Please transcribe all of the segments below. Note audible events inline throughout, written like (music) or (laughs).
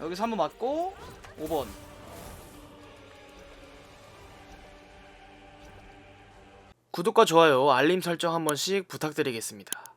여기서 한 번 맞고 5번. 구독과 좋아요 알림 설정 한 번씩 부탁드리겠습니다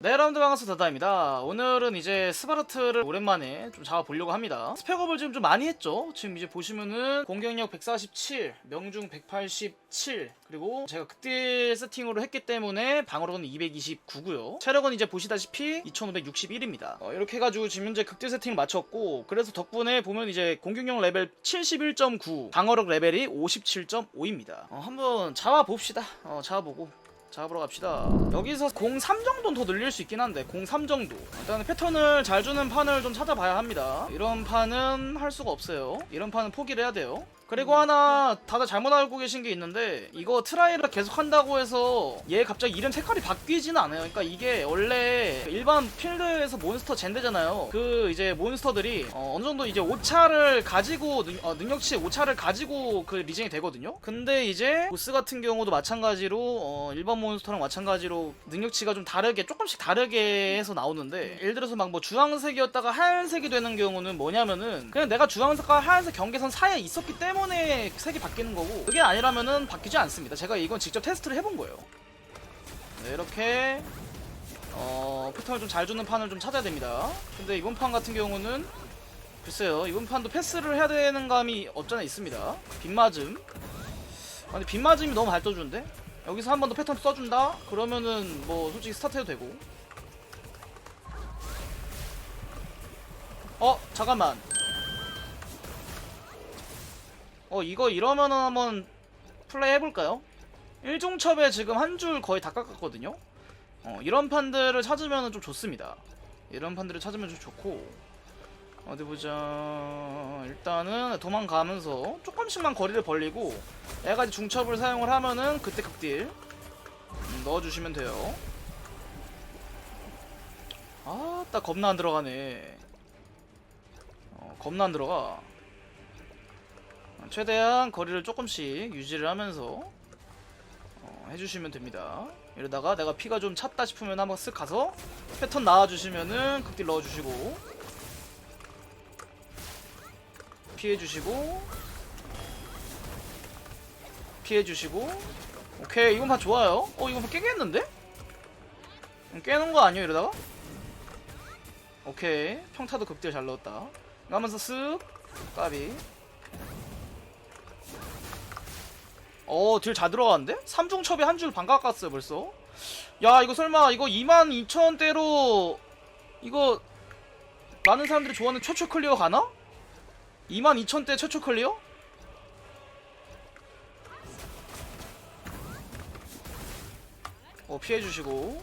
네 여러분들 반갑습니다. 다다입니다. 오늘은 이제 스바르트를 오랜만에 좀 잡아보려고 합니다. 스펙업을 지금 좀 많이 했죠? 지금 이제 보시면은 공격력 147 명중 187 그리고 제가 그때 세팅으로 했기 때문에 방어력은 229고요. 체력은 이제 보시다시피 2561입니다. 어, 이렇게 해가지고 지금 현재 극대 세팅을 마쳤고 그래서 덕분에 보면 이제 공격력 레벨 71.9 방어력 레벨이 57.5입니다. 어, 한번 잡아봅시다. 어, 잡아보고 잡으러 갑시다. 여기서 03 정도는 더 늘릴 수 있긴 한데 03 정도. 일단 패턴을 잘 주는 판을 좀 찾아봐야 합니다. 이런 판은 할 수가 없어요. 이런 판은 포기를 해야 돼요. 그리고 하나 다들 잘못 알고 계신 게 있는데 이거 트라이를 계속 한다고 해서 얘 갑자기 이름 색깔이 바뀌지는 않아요. 그러니까 이게 원래 일반 필드에서 몬스터 젠데잖아요. 그 이제 몬스터들이 어, 느 정도 이제 오차를 가지고 능, 어, 능력치 오차를 가지고 그 리젠이 되거든요. 근데 이제 보스 같은 경우도 마찬가지로 어, 일반 몬스터랑 마찬가지로 능력치가 좀 다르게 조금씩 다르게 해서 나오는데 예를 들어서 막 뭐 주황색이었다가 하얀색이 되는 경우는 뭐냐면은 그냥 내가 주황색과 하얀색 경계선 사이에 있었기 때문에 색이 바뀌는 거고 그게 아니라면은 바뀌지 않습니다. 제가 이건 직접 테스트를 해본 거예요. 네, 이렇게 어, 패턴을 좀 잘 주는 판을 좀 찾아야 됩니다. 근데 이번 판 같은 경우는 글쎄요, 이번 판도 패스를 해야 되는 감이 없잖아 있습니다. 빗맞음. 아, 근데 빗맞음이 너무 잘 떠주는데? 여기서 한 번 더 패턴 써준다? 그러면은 뭐 솔직히 스타트 해도 되고. 어, 잠깐만. 어, 이거 이러면은 한번 플레이 해볼까요? 일종첩에 지금 한 줄 거의 다 깎았거든요? 어, 이런 판들을 찾으면 좀 좋습니다. 이런 판들을 찾으면 좀 좋고 어디 보자 일단은 도망가면서 조금씩만 거리를 벌리고 이제 중첩을 사용을 하면은 그때 극딜 음, 넣어주시면 돼요. 아딱 겁나 안 들어가네. 어, 겁나 안 들어가. 최대한 거리를 조금씩 유지를 하면서 어, 해주시면 됩니다. 이러다가 내가 피가 좀 찼다 싶으면 한번 쓱 가서 패턴 나와주시면은 극딜 넣어주시고 피해주시고 피해주시고 오케이 이건 판 좋아요 어 이건 판 깨겠는데? 음, 깨는 거 아니에요 이러다가? 오케이 평타도 극딜 잘 넣었다 가면서 쓱 까비 어, 딜 잘 들어가는데? 삼중첩에 한 줄반 깎았어요, 벌써. 야, 이거 설마, 이거 22,000대로, 이거, 많은 사람들이 좋아하는 최초 클리어 가나? 22,000대 최초 클리어? 어, 피해주시고.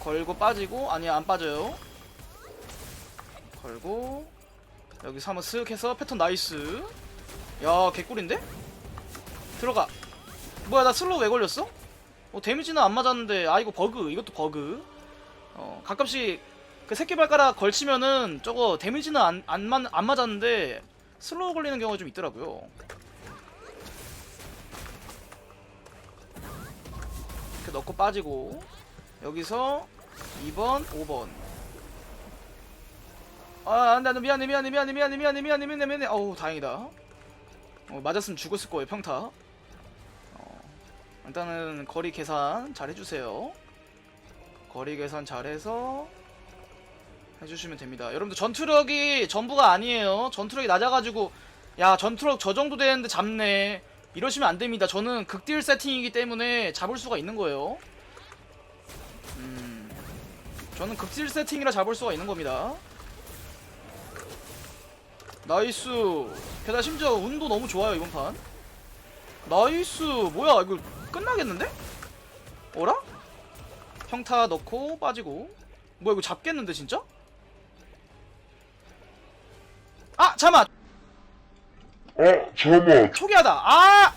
걸고 빠지고, 아니, 안 빠져요. 걸고, 여기서 한번 쓱 해서 패턴 나이스. 야, 개꿀인데? 들어가. 뭐야 나 슬로우 왜 걸렸어? 어 데미지는 안 맞았는데 아 이거 버그 이것도 버그. 어 가끔씩 그 새끼 발가락 걸치면은 저거 데미지는 안, 안, 맞, 안 맞았는데 슬로우 걸리는 경우가 좀 있더라고요. 이렇게 넣고 빠지고 여기서 2번 5번. 아 안돼 안돼 미안해 미안해 미안해 미안해 미안해 미안해 미안해 미안해. 어우 다행이다. 어, 맞았으면 죽었을 거예요 평타 일단은 거리 계산 잘 해주세요. 거리 계산 잘해서 해주시면 됩니다. 여러분들 전투력이 전부가 아니에요. 전투력이 낮아가지고 야 전투력 저 정도 되는데 잡네 이러시면 안 됩니다. 저는 극딜 세팅이기 때문에 잡을 수가 있는 거예요. 음, 저는 극딜 세팅이라 잡을 수가 있는 겁니다. 나이스. 게다가 심지어 운도 너무 좋아요 이번 판. 나이스. 뭐야 이거 끝나겠는데? 어라? 평타 넣고 빠지고 뭐야 이거 잡겠는데 진짜? 아 잠만 어, 잠깐만. 초기하다 아!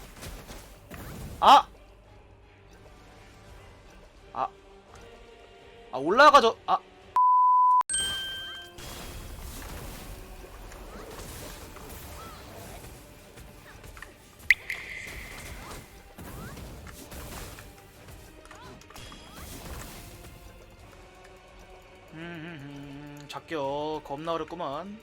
아! 아! 아 올라가죠 아 작격 겁나 어렵구만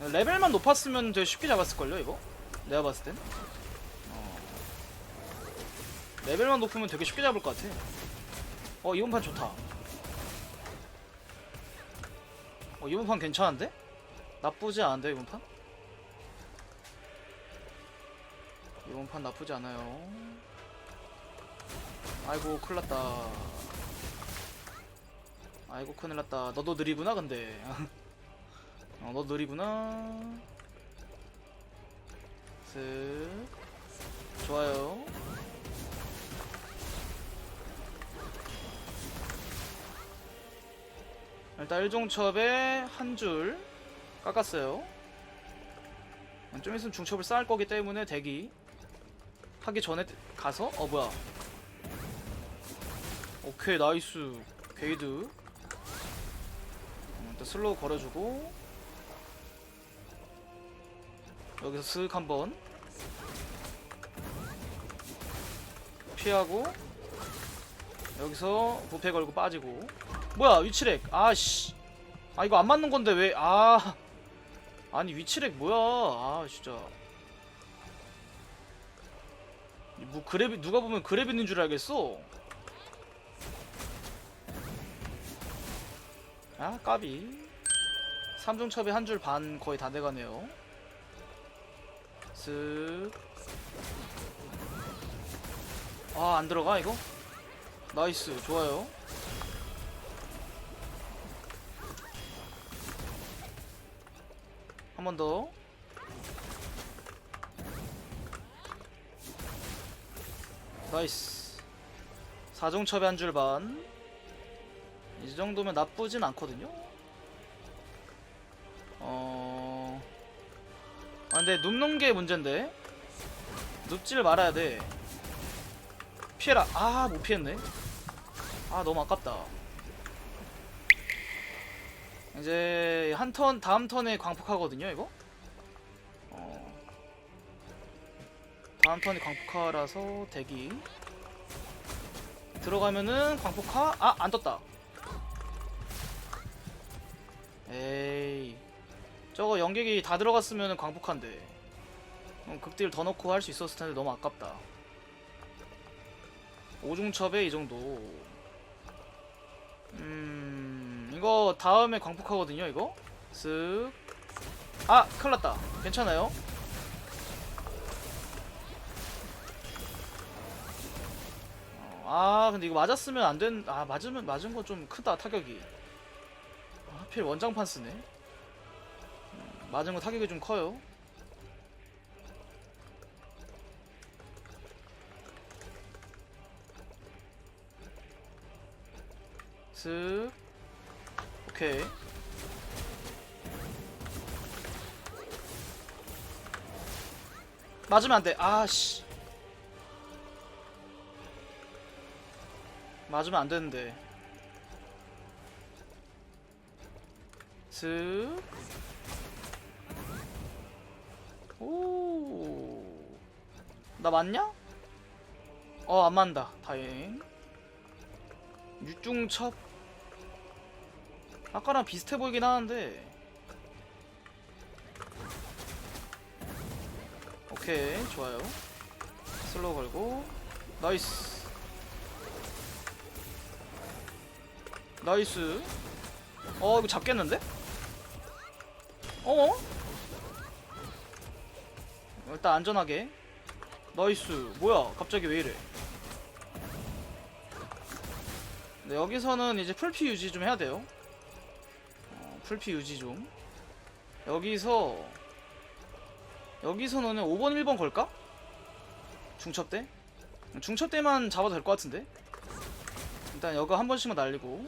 레벨만 높았으면 되게 쉽게 잡았을걸요 이거? 내가 봤을 땐 어. 레벨만 높으면 되게 쉽게 잡을 것 같아 어 이번 판 좋다 어 이번 판 괜찮은데? 나쁘지 않은데 이번 판? 이번 판 나쁘지 않아요 아이고 큰일났다 아이고 큰일났다. 너도 느리구나 근데. (laughs) 어, 너 느리구나. 슥. 좋아요. 일단 1종첩에 한 줄 깎았어요. 좀 있으면 중첩을 쌓을 거기 때문에 대기. 하기 전에 가서? 어 뭐야. 오케이 나이스. 게이드. 음, 일단 슬로우 걸어주고 여기서 슥 한번 피하고 여기서 부패 걸고 빠지고. 뭐야 위치렉. 아씨. 아 이거 안 맞는 건데 왜 아. 아니 위치렉 뭐야. 아 진짜. 뭐 그래비 누가 보면 그래비 있는 줄 알겠어 아 까비 삼중첩에 한줄 반 거의 다 돼가네요 쓱. 아, 안 들어가, 이거? 나이스, 좋아요. 한 번 더. 나이스. 사중첩에 한줄 반. 이 정도면 나쁘진 않거든요. 어. 아 근데 눕는 게 문제인데. 눕지를 말아야 돼. 피해라. 아 못 피했네. 아 너무 아깝다. 이제 한 턴 다음 턴에 광폭하거든요 이거? 어. 다음 턴이 광폭하라서 대기. 들어가면은 광폭하 아안 떴다 에이. 저거 연객이 다 들어갔으면 광폭한데. 어, 극딜 더 넣고 할 수 있었을 텐데 너무 아깝다. 오중첩에 이 정도. 음 이거 다음에 광폭하거든요 이거? 쓱아 큰일났다. 괜찮아요? 어, 아 근데 이거 맞았으면 안된아 맞으면 맞은 거 좀 크다 타격이. 아, 하필 원장판 쓰네 맞은 거 타격이 좀 커요. 슥. 오케이. 맞으면 안 돼. 아씨. 맞으면 안 되는데. 슥. 오. 나 맞냐? 어, 안 맞는다. 다행. 육중첩. 아까랑 비슷해 보이긴 하는데. 오케이, 좋아요. 슬로우 걸고. 나이스. 나이스. 어, 이거 잡겠는데? 어? 일단 안전하게. 나이스. 뭐야? 갑자기 왜 이래? 네, 여기서는 이제 풀피 유지 좀 해야 돼요. 어, 풀피 유지 좀. 여기서 여기서는 5번 1번 걸까? 중첩 때? 중첩 때만 잡아도 될 것 같은데? 일단 여거 한 번씩만 날리고.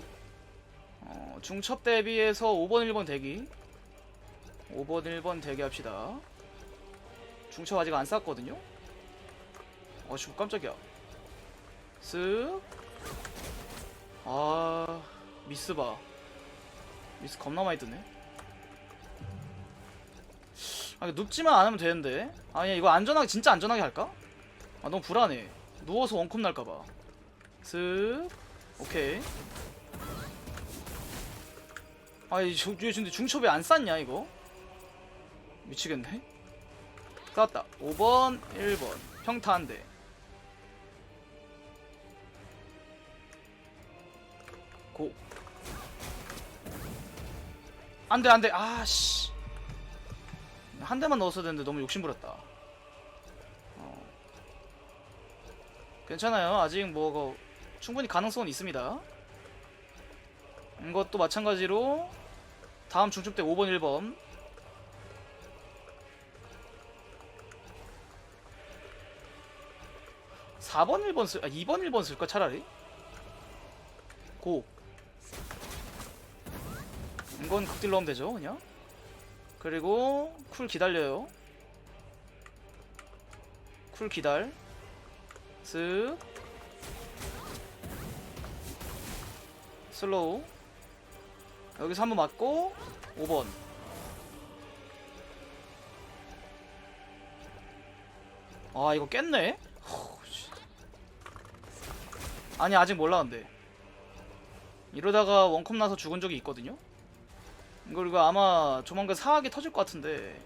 어, 중첩 대비해서 5번 1번 대기 5번 1번 대기합시다 중첩 아직 안 쌌거든요? 어, 씨, 깜짝이야. 쓱. 아, 미스 봐. 미스 겁나 많이 뜨네. 아, 눕지만 않으면 되는데. 아니, 이거 안전하게, 진짜 안전하게 할까? 아, 너무 불안해. 누워서 원컵 날까봐. 쓱. 오케이. 아이 저얘 근데 중첩이 안 쌌냐 이거? 미치겠네. 쌌다. 5번, 1번. 평타 한 대. 고. 안 돼, 안 돼. 아, 씨. 한 대만 넣었어야 되는데 너무 욕심부렸다. 어. 괜찮아요. 아직 뭐 그, 충분히 가능성은 있습니다. 이것도 마찬가지로 다음 중첩 때 5번, 1번. 사번 1번 쓸, 아, 2번, 1번 쓸까, 차라리? 고. 이건 극딜 넣으면 되죠, 그냥. 그리고, 쿨 기다려요. 쿨 기다려. 쓱. 슬로우. 여기서 한번 맞고, 5번. 아, 이거 깼네? 아니, 아직 몰라, 근데. 이러다가 원컵 나서 죽은 적이 있거든요? 이거 이거 아마 조만간 사악이 터질 것 같은데.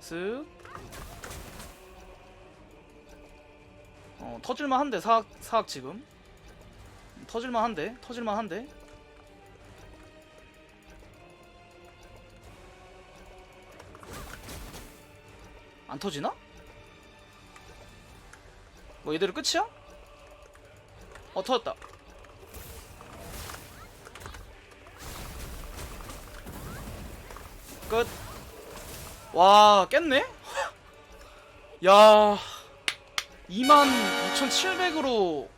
쓱. 어, 터질만 한데, 사악, 사악 지금. 터질만 한데, 터질만 한데. 안 터지나? 뭐 이대로 끝이야? 어 터졌다 끝. 와 깼네? (laughs) 야 22,700으로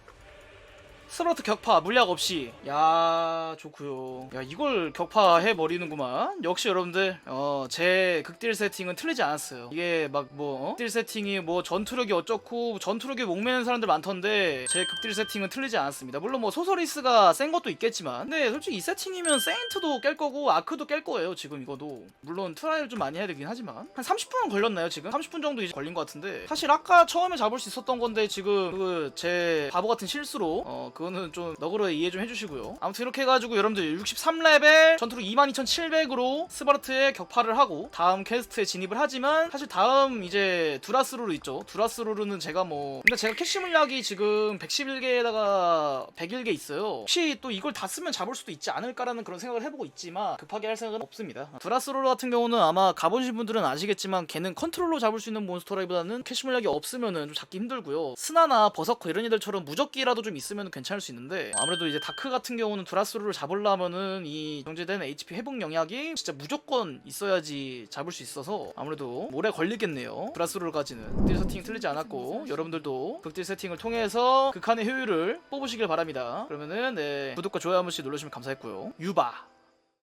스로트 격파 물약 없이. 야 좋구요. 야 이걸 격파해 버리는구만. 역시 여러분들 어 제 극딜 세팅은 틀리지 않았어요. 이게 막뭐 극딜 세팅이 뭐 전투력이 어쩌고 전투력에 목매는 사람들 많던데 제 극딜 세팅은 틀리지 않았습니다. 물론 뭐 소서리스가 센 것도 있겠지만. 근데 솔직히 이 세팅이면 세인트도 깰 거고 아크도 깰 거예요 지금 이거도. 물론 트라이를 좀 많이 해야 되긴 하지만. 한 30분은 걸렸나요 지금? 30분 정도 이제 걸린 것 같은데. 사실 아까 처음에 잡을 수 있었던 건데 지금 그 제 바보 같은 실수로 어그 거는 좀 너그러 이해 좀 해주시고요. 아무튼 이렇게 해가지고 여러분들 63레벨 전투력 22,700으로 스바르트에 격파를 하고 다음 퀘스트에 진입을 하지만 사실 다음 이제 두라스루르 있죠. 두라스루르는 제가 뭐 근데 제가 캐시 물약이 지금 111개에다가 101개 있어요. 혹시 또 이걸 다 쓰면 잡을 수도 있지 않을까라는 그런 생각을 해보고 있지만 급하게 할 생각은 없습니다. 두라스루르 같은 경우는 아마 가보신 분들은 아시겠지만 걔는 컨트롤로 잡을 수 있는 몬스터라기보다는 캐시 물약이 없으면은 좀 잡기 힘들고요. 스나나 버서커 이런 애들처럼 무적기라도 좀 있으면 괜찮 을수 있는데 아무래도 이제 다크 같은 경우는 두라스루를 잡으려면은 이 정제된 HP 회복 영약이 진짜 무조건 있어야지 잡을 수 있어서 아무래도 오래 걸리겠네요. 두라스루까지는. 딜 세팅 틀리지 않았고 여러분들도 극딜 세팅을 통해서 극한의 효율을 뽑으시길 바랍니다. 그러면은 네 구독과 좋아요 한 번씩 눌러주시면 감사했고요. 유바